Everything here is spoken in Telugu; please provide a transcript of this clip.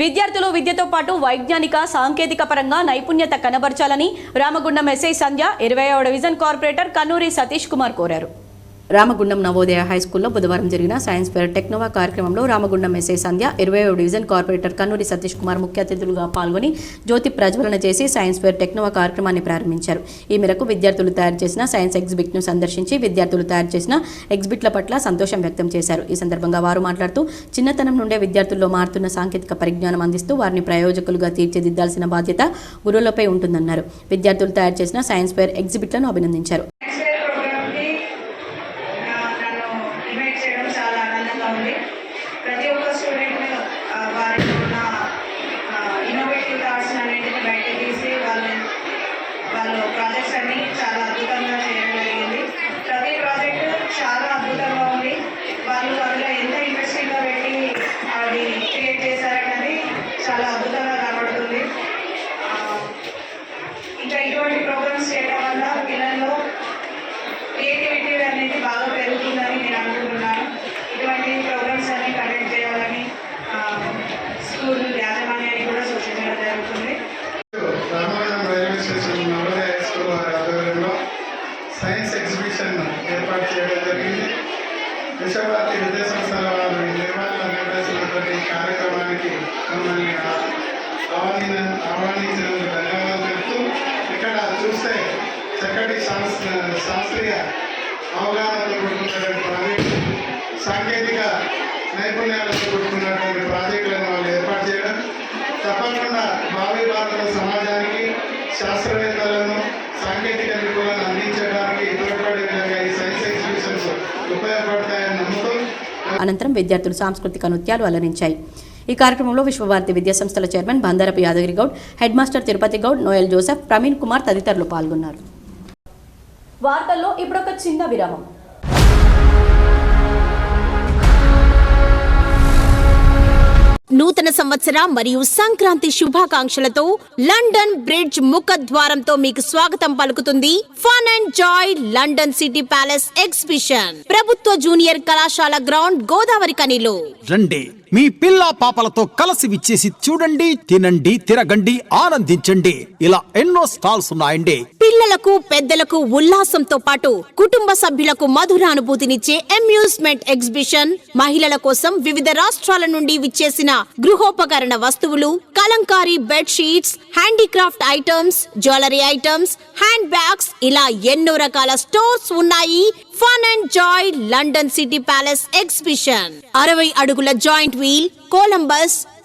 విద్యార్థులు విద్యతో పాటు వైజ్ఞానిక సాంకేతిక పరంగా నైపుణ్యత కనబర్చాలని రామగుండం ఎస్ఐ సంధ్య ఇరవై డివిజన్ కార్పొరేటర్ కన్నూరి సతీష్ కుమార్ కోరారు. రామగుండం నవోదయ హై స్కూల్లో బుధవారం జరిగిన సైన్స్ ఫేర్ టెక్నోవా కార్యక్రమంలో రామగుండం ఎస్ఐ సంధ్య ఇరవై డివిజన్ కార్పొరేటర్ కన్నూరి సతీష్ కుమార్ ముఖ్య అతిథులుగా పాల్గొని జ్యోతి ప్రజ్వలన చేసి సైన్స్ ఫేర్ టెక్నోవా కార్యక్రమాన్ని ప్రారంభించారు. ఈ మేరకు విద్యార్థులు తయారు చేసిన సైన్స్ ఎగ్జిబిట్ను సందర్శించి విద్యార్థులు తయారు చేసిన ఎగ్జిబిట్ల పట్ల సంతోషం వ్యక్తం చేశారు. ఈ సందర్భంగా వారు మాట్లాడుతూ చిన్నతనం నుండే విద్యార్థుల్లో మారుతున్న సాంకేతిక పరిజ్ఞానం అందిస్తూ వారిని ప్రయోజకులుగా తీర్చిదిద్దాల్సిన బాధ్యత గురువులపై ఉంటుందన్నారు. విద్యార్థులు తయారు చేసిన సైన్స్ ఫేర్ ఎగ్జిబిట్లను అభినందించారు. స్టూడెంట్ వారి ఉన్న ఇన్నోవేటివ్ థాట్స్ అన్నింటిని బయట తీసి వాళ్ళు వాళ్ళు ప్రాజెక్ట్స్ అన్ని చాలా అద్భుతంగా చేయడం జరిగింది. ప్రతి ప్రాజెక్ట్ చాలా అద్భుతంగా ఉంది. వాళ్ళు అందులో ఎంత ఇంట్రెస్టింగ్గా పెట్టి అది క్రియేట్ చేశారనేది చాలా అద్భుతంగా కనబడుతుంది. ఇంకా ఇటువంటి ప్రోగ్రామ్స్ చేయడం వల్ల పిల్లల్లో క్రియేటివిటీ అనేది బాగా పెరుగుతుందని ఎగ్జిబిషన్ ఏర్పాటు చేయడం జరిగింది. విశ్వభారతి విద్యా సంస్థల వారు నిర్మాణ నిర్వహణ నిర్వహిస్తున్నటువంటి కార్యక్రమానికి మమ్మల్ని ఆ- ఆహ్వానించిన ఆహ్వానించినందుకు ధన్యవాదాలు చెప్తూ ఇక్కడ చూస్తే చక్కటి శాస్త్ర శాస్త్రీయ అవగాహనతో కూడుకున్నటువంటి ప్రాజెక్టు సాంకేతిక నైపుణ్యాలతో కూడుకున్నటువంటి ప్రాజెక్టులను వాళ్ళు ఏర్పాటు చేయడం. తప్పకుండా భావి భారత సమాజానికి శాస్త్రవేత్త అనంతరం విద్యార్థులు సాంస్కృతిక నృత్యాలు అలరించాయి. ఈ కార్యక్రమంలో విశ్వభారతి విద్యా సంస్థల chairman Bandarapu Yadagiri Goud head master Tirupati Goud Noel Joseph Praveen Kumar తదితరులు పాల్గొన్నారు. వార్తల్లో ఇప్పుడు ఒక చిన్న విరామం. నూతన సంవత్సర మరియు సంక్రాంతి శుభాకాంక్షలతో లండన్ బ్రిడ్జ్ ముఖద్వారంతో మీకు స్వాగతం పలుకుతుంది fun and joy London city palace exhibition. ప్రభుత్వ జూనియర్ కళాశాల గ్రౌండ్ గోదావరి కనిలో. రండి మీ పిల్ల పాపలతో కలిసి విచ్చేసి చూడండి తినండి తిరగండి ఆనందించండి. ఇలా ఎన్నో స్టాల్స్ ఉన్నాయండి. పిల్లలకు పెద్దలకు ఉల్లాసంతో పాటు కుటుంబ సభ్యులకు మధుర అనుభూతినిచ్చే అమ్యూస్మెంట్ ఎగ్జిబిషన్ మహిళల కోసం వివిధ రాష్ట్రాల నుండి విచ్చేసిన గృహోపకరణ వస్తువులు Kalamkari bed sheets handicraft items jewellery items hand bags ఇలా ఎన్నో రకాల స్టోర్స్ ఉన్నాయి. Fun and joy London city palace exhibition అరవై అడుగుల joint wheel Columbus